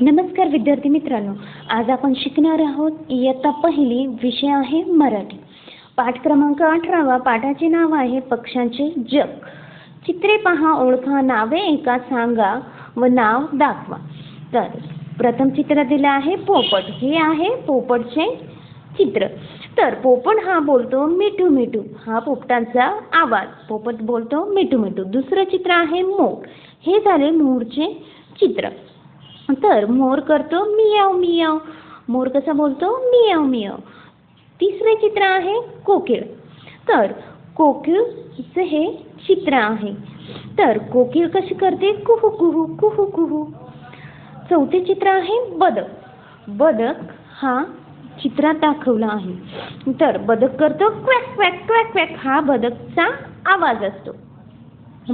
नमस्कार विद्यार्थी मित्रांनो आज आपण शिकणार आहोत इयत्ता पहिली विषय आहे मराठी. पाठ क्रमांक अठरावा पाठाचे नाव आहे पक्ष्यांचे जग. चित्रे पहा ओळखा नावे एका सांगा व नाव दाखवा. तर प्रथम चित्र दिलं आहे पोपट. हे आहे पोपटचे चित्र. तर पोपट हा बोलतो मिठू मिठू. हा पोपटांचा आवाज. पोपट बोलतो मिठू मिठू. दुसरं चित्र आहे मोर हे झाले मोरचे चित्र. तर मोर करतो मियाव मियाव. मोर कसा बोलतो? मियाव मियाव. तिसरे चित्र आहे कोकिळ. तर कोकिळचं हे चित्र आहे. तर कोकिळ कशी करते? कुहू कुहू कुहू कुहू. चौथे चित्र आहे बदक. बदक हा चित्रात दाखवला आहे. तर बदक करतो क्वॅक क्वॅक क्वॅक क्वॅक हा बदकचा आवाज असतो.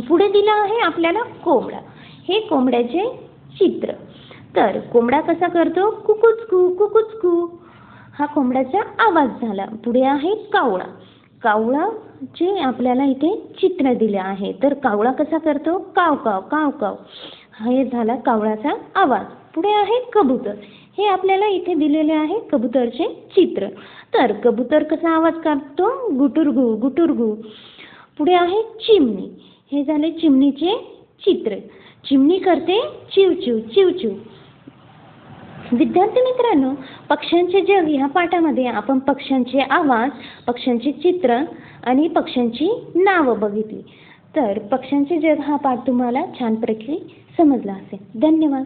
पुढे दिला आहे आपल्याला कोंबडा. हे कोंबड्याचे चित्र. तर कोंबडा कसा करतो? कुकुचकू कुकुचकू. हा कोंबड्याचा आवाज झाला. पुढे आहे कावळा. कावळाचे आपल्याला इथे चित्र दिले आहे. तर कावळा कसा करतो? काव काव काव काव. हे झाला कावळाचा आवाज. पुढे आहे कबूतर. हे आपल्याला इथे दिलेले आहे कबूतरचे चित्र. तर कबूतर कसा आवाज काढतो? गुटुरगू गुटुरगू. पुढे आहे चिमणी. हे झाले चिमणीचे चित्र. चिमणी करते चिवचिव चिवचिव विद्यार्थी मित्रांनो पक्ष्यांचे जग ह्या पाठामध्ये आपण पक्ष्यांचे आवाज पक्ष्यांचे चित्र आणि पक्ष्यांची नावं बघितली. तर पक्ष्यांचे जग हा पाठ तुम्हाला छानपैकी समजला असेल. धन्यवाद.